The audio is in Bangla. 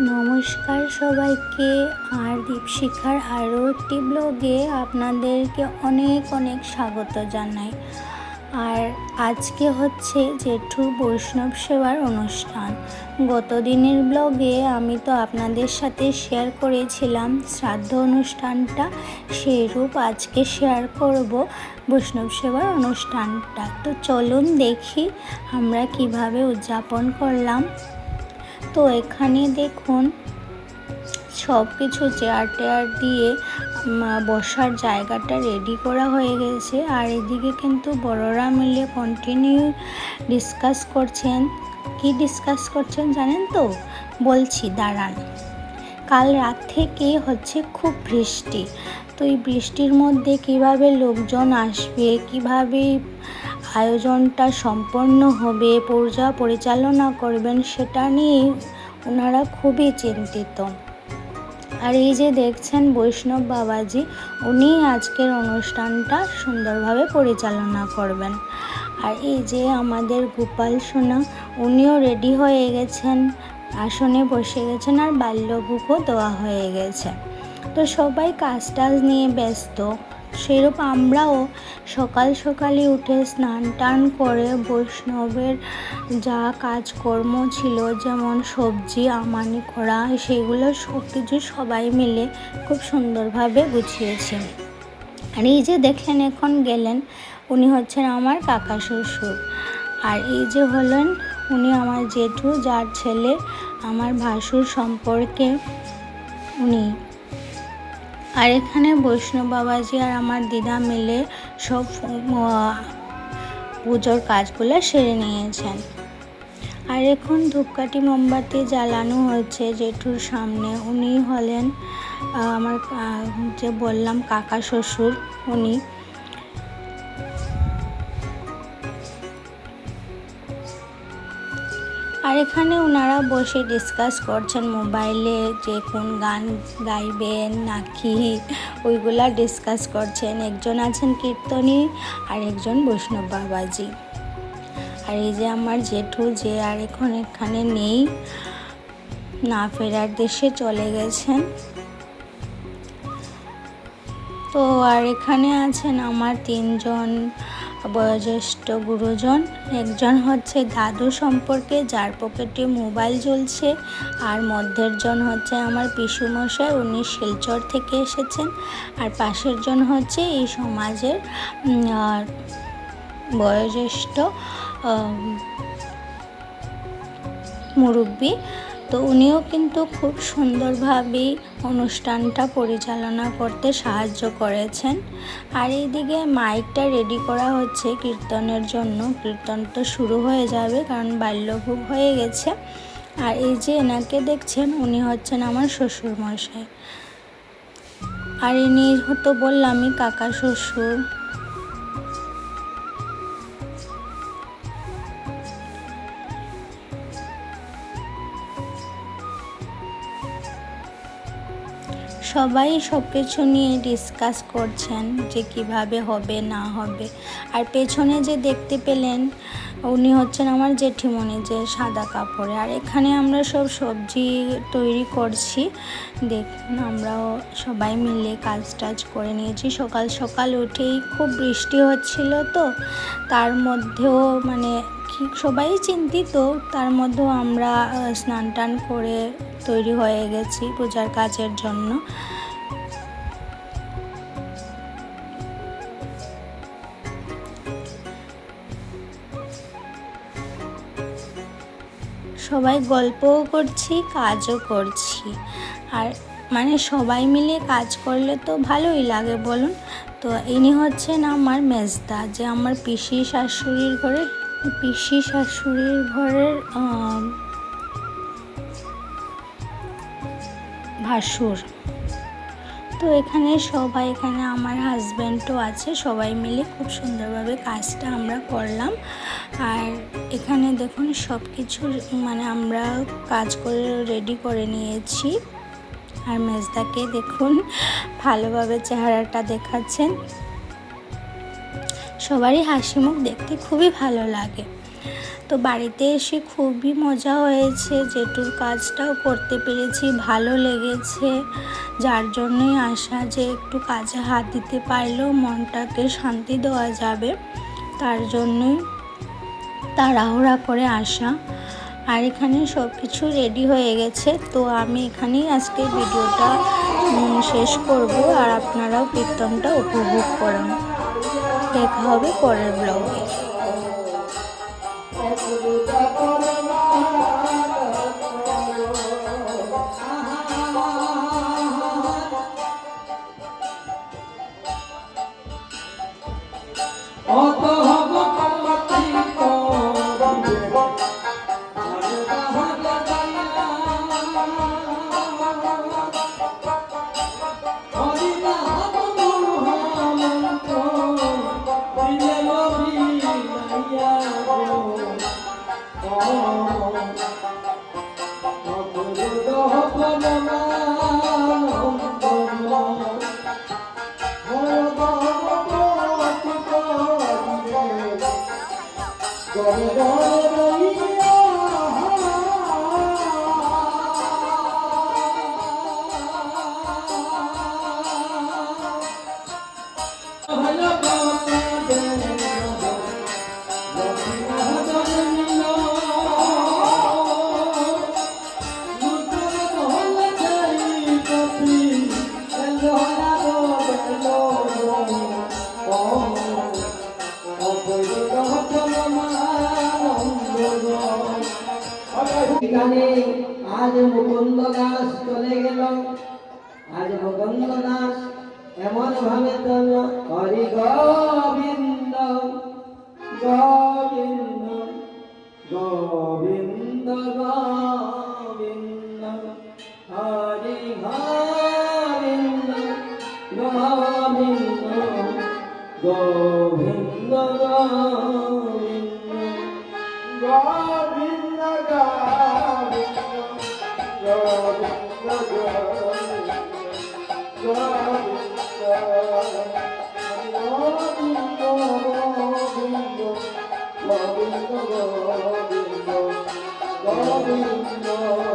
নমস্কার সবাইকে, আর দীপশিখার আরও একটি ব্লগে আপনাদেরকে অনেক অনেক স্বাগত জানাই। আর আজকে হচ্ছে জেঠুর বৈষ্ণব সেবার অনুষ্ঠান। গত দিনের ব্লগে আমি তো আপনাদের সাথে শেয়ার করেছিলাম, শ্রাদ্ধ অনুষ্ঠানটা সেইরূপ আজকে শেয়ার করব বৈষ্ণব সেবার অনুষ্ঠানটা। তো চলুন দেখি আমরা কীভাবে উদযাপন করলাম। তো এখানে দেখুন সব কিছু চেয়ার টেয়ার দিয়ে বসার জায়গাটা রেডি করা হয়ে গেছে। আর এদিকে কিন্তু বড়রা মিলে কন্টিনিউ ডিসকাস করছেন। কি ডিসকাস করছেন জানেন তো? বলছি, দাঁড়ান। কাল রাত থেকে হচ্ছে খুব বৃষ্টি। তো এই বৃষ্টির মধ্যে কীভাবে লোকজন আসবে, কীভাবে আয়োজনটা সম্পন্ন হবে, পূজা পরিচালনা করবেন সেটা নিয়ে ওনারা খুবই চিন্তিত। আর এই যে দেখছেন বৈষ্ণব বাবাজি, উনি আজকের অনুষ্ঠানটা সুন্দরভাবে পরিচালনা করবেন। আর এই যে আমাদের গোপাল সোনা, উনিও রেডি হয়ে গেছেন, আসনে বসে গেছেন আর বাল্যভোগও দেওয়া হয়ে গেছে। তো সবাই কাজ টাজ নিয়ে ব্যস্ত। সেরূপ আমরাও সকাল সকালে উঠে স্নান টান করে বৈষ্ণবের যা কাজকর্ম ছিল, যেমন সবজি, আমানি করা, সেগুলো সব কিছু সবাই মিলে খুব সুন্দরভাবে গুছিয়েছি। আর এই যে দেখলেন, এখন গেলেন, উনি হচ্ছেন আমার কাকা শ্বশুর। আর এই যে হলেন, উনি আমার জেঠু, যার ছেলে, আমার ভাসুর সম্পর্কে উনি। আর এখানে বৈষ্ণব বাবাজি আর আমার দিদা মিলে সব পুজোর কাজগুলো সেরে নিয়েছেন। আর এখন ধূপকাঠি মোমবাতি জ্বালানো হয়েছে জেঠুর সামনে। উনি হলেন আমার যে বললাম কাকা শ্বশুর, উনি। আর এখানে ওনারা বসে ডিসকাস করছেন মোবাইলে যে কোন গান গাইবেন, নাকি ওইগুলা ডিসকাস করছেন। একজন আছেন কীর্তনী, আর একজন বৈষ্ণব বাবাজি। আর এই যে আমার জেঠু, যে আর এখন এখানে নেই, না ফেরার দেশে চলে গেছেন। তো আর এখানে আছেন আমার তিনজন বয়োজ্যেষ্ঠ গুরুজন, একজন হচ্ছে দাদু সম্পর্কে, যার পকেটে মোবাইল জ্বলছে আর মধ্যের জন হচ্ছে আমার পিসুমশাই, উনি শিলচর থেকে এসেছেন, আর পাশের জন হচ্ছে এই সমাজের বয়োজ্যেষ্ঠ মুরব্বী। তো উনিও কিন্তু খুব সুন্দরভাবেই অনুষ্ঠানটা পরিচালনা করতে সাহায্য করেছেন। আর এইদিকে মাইকটা রেডি করা হচ্ছে কীর্তনের জন্য। কীর্তন তো শুরু হয়ে যাবে কারণ বাল্যভোগ হয়ে গেছে। আর এই যে এনাকে দেখছেন, উনি হচ্ছেন আমার শ্বশুরমশাই। আর ইনি তো বললামই কাকা শ্বশুর। সবাই সব কিছু নিয়ে ডিসকাস করছেন যে কীভাবে হবে, না হবে। আর পেছনে যে দেখতে পেলেন, উনি হচ্ছেন আমার জেঠিমণি যে সাদা কাপড়ে। আর এখানে আমরা সব সবজি তৈরি করছি। দেখুন, আমরাও সবাই মিলে কাজ টাজ করে নিয়েছি। সকাল সকাল উঠেই খুব বৃষ্টি হচ্ছিল তো, তার মধ্যেও মানে সবাই চিন্তিত, তার মধ্যেও আমরা স্নান টান করে তৈরি হয়ে গেছি পূজার কাজের জন্য। সবাই গল্পও করছি, কাজও করছি। আর মানে সবাই মিলে কাজ করলে তো ভালোই লাগে বলুন। তো ইনি হচ্ছেন আমার মেজদা, যে আমার পিসি শাশুড়ির ঘরের পিসি শাশুড়ির ঘরের ভাসুর। তো এখানে সবাই, এখানে আমার হাজব্যান্ডও আছে, সবাই মিলে খুব সুন্দরভাবে কাজটা আমরা করলাম। আর এখানে দেখুন সব কিছু মানে আমরা কাজ করে রেডি করে নিয়েছি। আর মেজদাকে দেখুন ভালোভাবে চেহারাটা দেখাচ্ছেন। সবারই হাসি মুখ দেখতে খুবই ভালো লাগে। তো বাড়িতে এসে খুবই মজা হয়েছে, জেঠুর কাজটাও করতে পেরেছি, ভালো লেগেছে। যার জন্যই আসা যে একটু কাজে হাত দিতে পারলেও মনটাকে শান্তি দেওয়া যাবে, তার জন্যই তাড়াহুড়া করে আসা। আর এখানে সব কিছু রেডি হয়ে গেছে, তো আমি এখানেই আজকে ভিডিওটা শেষ করব। আর আপনারাও কীর্তনটা উপভোগ করুন। দেখা হবে পরের ব্লগে। এখানে আজ মুকুন্দ দাস চলে গেল। আজ মুকুন্দ দাস এমন ভাবে চল হরি গোবিন্দ গোবিন্দ গোবিন্দ। Lord.